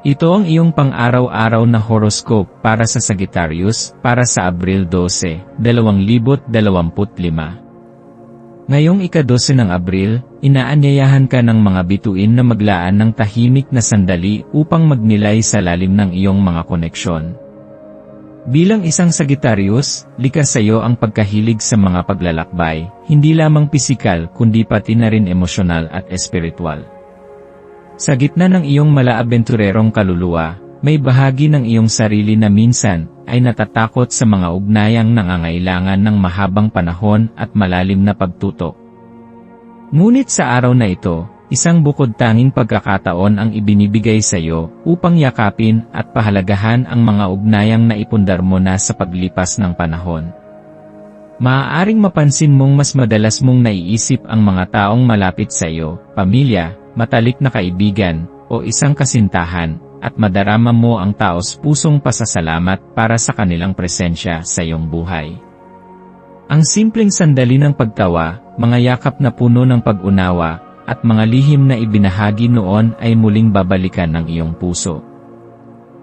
Ito ang iyong pang-araw-araw na horoscope para sa Sagittarius para sa Abril 12, 2025. Ngayong ika-12 ng Abril, inaanyayahan ka ng mga bituin na maglaan ng tahimik na sandali upang magnilay sa lalim ng iyong mga koneksyon. Bilang isang Sagittarius, likas sa iyo ang pagkahilig sa mga paglalakbay, hindi lamang pisikal kundi pati na rin emosyonal at espiritual. Sa gitna ng iyong malaabenturerong kaluluwa, may bahagi ng iyong sarili na minsan ay natatakot sa mga ugnayang nangangailangan ng mahabang panahon at malalim na pagtutok. Ngunit sa araw na ito, isang bukod tanging pagkakataon ang ibinibigay sa iyo upang yakapin at pahalagahan ang mga ugnayang naipundar mo na sa paglipas ng panahon. Maaaring mapansin mong mas madalas mong naiisip ang mga taong malapit sa iyo, pamilya, matalik na kaibigan, o isang kasintahan, at madarama mo ang taos pusong pasasalamat para sa kanilang presensya sa iyong buhay. Ang simpleng sandali ng pagtawa, mga yakap na puno ng pag-unawa, at mga lihim na ibinahagi noon ay muling babalikan ng iyong puso.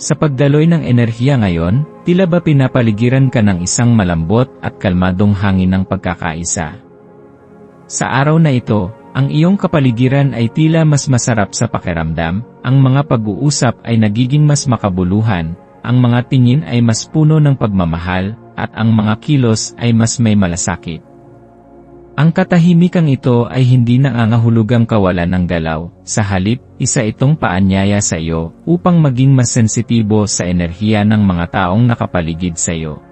Sa pagdaloy ng enerhiya ngayon, tila ba pinapaligiran ka ng isang malambot at kalmadong hangin ng pagkakaisa. Sa araw na ito, ang iyong kapaligiran ay tila mas masarap sa pakiramdam, ang mga pag-uusap ay nagiging mas makabuluhan, ang mga tingin ay mas puno ng pagmamahal, at ang mga kilos ay mas may malasakit. Ang katahimikang ito ay hindi nangangahulugang kawalan ng galaw, sa halip, isa itong paanyaya sa iyo upang maging mas sensitibo sa enerhiya ng mga taong nakapaligid sa iyo.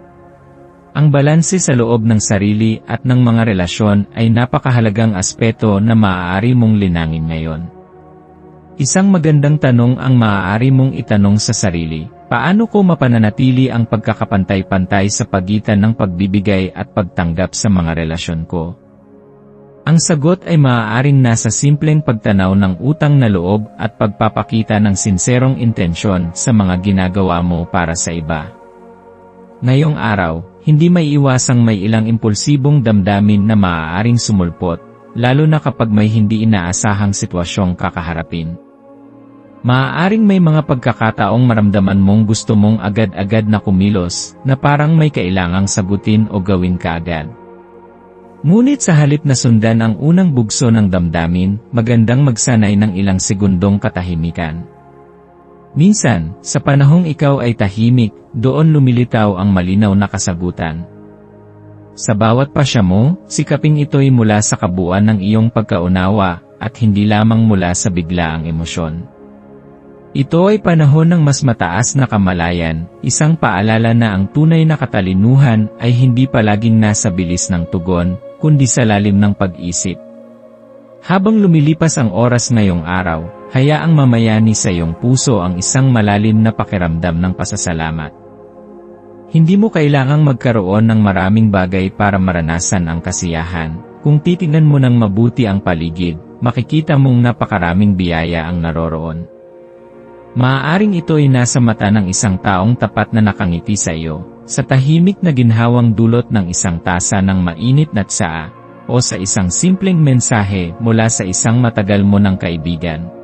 Ang balanse sa loob ng sarili at ng mga relasyon ay napakahalagang aspeto na maaari mong linangin ngayon. Isang magandang tanong ang maaari mong itanong sa sarili, paano ko mapananatili ang pagkakapantay-pantay sa pagitan ng pagbibigay at pagtanggap sa mga relasyon ko? Ang sagot ay maaaring nasa simpleng pagtanaw ng utang na loob at pagpapakita ng sinserong intensyon sa mga ginagawa mo para sa iba. Ngayong araw, hindi may iwasang may ilang impulsibong damdamin na maaaring sumulpot, lalo na kapag may hindi inaasahang sitwasyong kakaharapin. Maaaring may mga pagkakataong maramdaman mong gusto mong agad-agad na kumilos, na parang may kailangang sagutin o gawin kaagad. Ngunit sa halip na sundan ang unang bugso ng damdamin, magandang magsanay ng ilang segundong katahimikan. Minsan, sa panahong ikaw ay tahimik, doon lumilitaw ang malinaw na kasagutan. Sa bawat pasya mo, sikaping ito'y mula sa kabuuan ng iyong pagkaunawa, at hindi lamang mula sa biglaang emosyon. Ito ay panahon ng mas mataas na kamalayan, isang paalala na ang tunay na katalinuhan ay hindi palaging nasa bilis ng tugon, kundi sa lalim ng pag-isip. Habang lumilipas ang oras ngayong araw, hayaang mamayani sa iyong puso ang isang malalim na pakiramdam ng pasasalamat. Hindi mo kailangang magkaroon ng maraming bagay para maranasan ang kasiyahan. Kung titignan mo ng mabuti ang paligid, makikita mong napakaraming biyaya ang naroroon. Maaaring ito ay nasa mata ng isang taong tapat na nakangiti sa iyo, sa tahimik na ginhawang dulot ng isang tasa ng mainit na tsaa, o sa isang simpleng mensahe mula sa isang matagal mo ng kaibigan.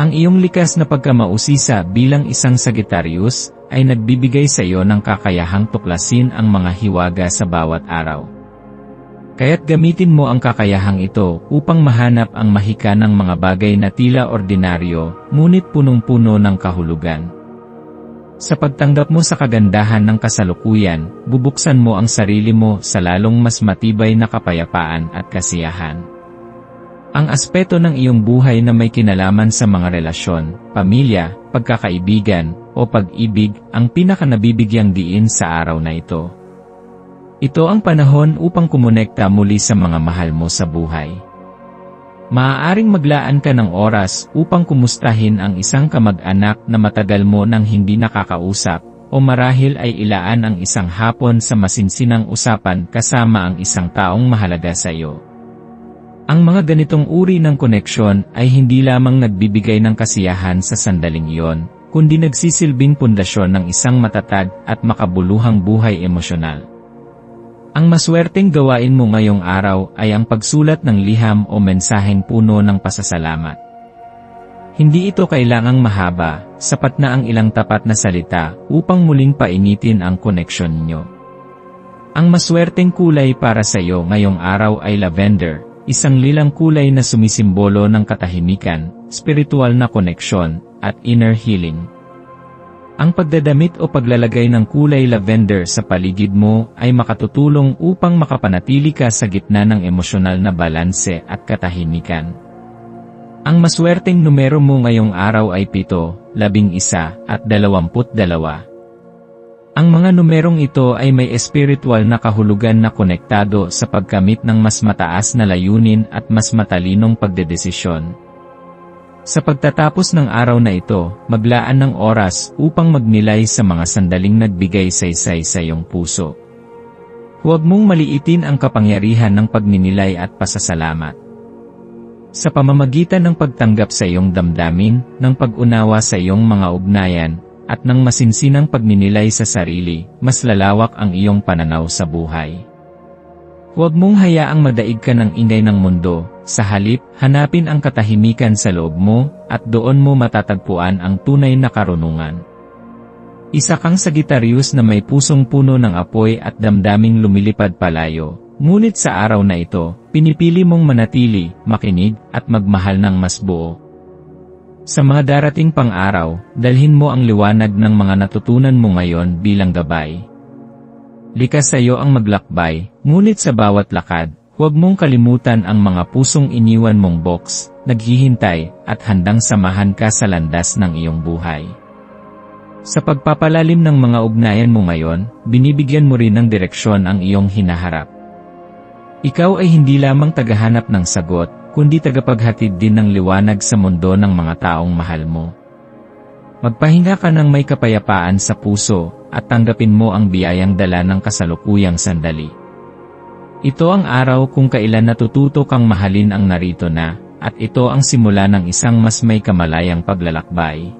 Ang iyong likas na pagkamausisa bilang isang Sagittarius ay nagbibigay sa iyo ng kakayahang tuklasin ang mga hiwaga sa bawat araw. Kaya't gamitin mo ang kakayahang ito upang mahanap ang mahika ng mga bagay na tila ordinaryo, ngunit punong-puno ng kahulugan. Sa pagtanggap mo sa kagandahan ng kasalukuyan, bubuksan mo ang sarili mo sa lalong mas matibay na kapayapaan at kasiyahan. Ang aspeto ng iyong buhay na may kinalaman sa mga relasyon, pamilya, pagkakaibigan, o pag-ibig ang pinakanabibigyang diin sa araw na ito. Ito ang panahon upang kumonekta muli sa mga mahal mo sa buhay. Maaaring maglaan ka ng oras upang kumustahin ang isang kamag-anak na matagal mo nang hindi nakakausap, o marahil ay ilaan ang isang hapon sa masinsinang usapan kasama ang isang taong mahalaga sa iyo. Ang mga ganitong uri ng koneksyon ay hindi lamang nagbibigay ng kasiyahan sa sandaling iyon, kundi nagsisilbing pundasyon ng isang matatag at makabuluhang buhay emosyonal. Ang maswerteng gawain mo ngayong araw ay ang pagsulat ng liham o mensaheng puno ng pasasalamat. Hindi ito kailangang mahaba, sapat na ang ilang tapat na salita upang muling painitin ang koneksyon ninyo. Ang maswerteng kulay para sa iyo ngayong araw ay lavender, isang lilang kulay na sumisimbolo ng katahimikan, spiritual na koneksyon, at inner healing. Ang pagdadamit o paglalagay ng kulay lavender sa paligid mo ay makatutulong upang makapanatili ka sa gitna ng emosyonal na balanse at katahimikan. Ang maswerteng numero mo ngayong araw ay 7, 11 at 22. Ang mga numerong ito ay may espiritual na kahulugan na konektado sa pagkamit ng mas mataas na layunin at mas matalinong pagdedesisyon. Sa pagtatapos ng araw na ito, maglaan ng oras upang magnilay sa mga sandaling nagbigay saysay sa iyong puso. Huwag mong maliitin ang kapangyarihan ng pagninilay at pasasalamat. Sa pamamagitan ng pagtanggap sa iyong damdamin, ng pag-unawa sa iyong mga ugnayan, at ng masinsinang pagninilay sa sarili, mas lalawak ang iyong pananaw sa buhay. Huwag mong hayaang madaig ka ng ingay ng mundo, sa halip, hanapin ang katahimikan sa loob mo, at doon mo matatagpuan ang tunay na karunungan. Isa kang Sagittarius na may pusong puno ng apoy at damdaming lumilipad palayo, ngunit sa araw na ito, pinipili mong manatili, makinig, at magmahal ng mas buo. Sa mga darating pang araw, dalhin mo ang liwanag ng mga natutunan mo ngayon bilang gabay. Likas sa iyo ang maglakbay, ngunit sa bawat lakad, huwag mong kalimutan ang mga pusong iniwan mong box, naghihintay, at handang samahan ka sa landas ng iyong buhay. Sa pagpapalalim ng mga ugnayan mo ngayon, binibigyan mo rin ng direksyon ang iyong hinaharap. Ikaw ay hindi lamang tagahanap ng sagot, kundi tagapaghatid din ng liwanag sa mundo ng mga taong mahal mo. Magpahinga ka ng may kapayapaan sa puso, at tanggapin mo ang biyayang dala ng kasalukuyang sandali. Ito ang araw kung kailan natututo kang mahalin ang narito na, at ito ang simula ng isang mas may kamalayang paglalakbay.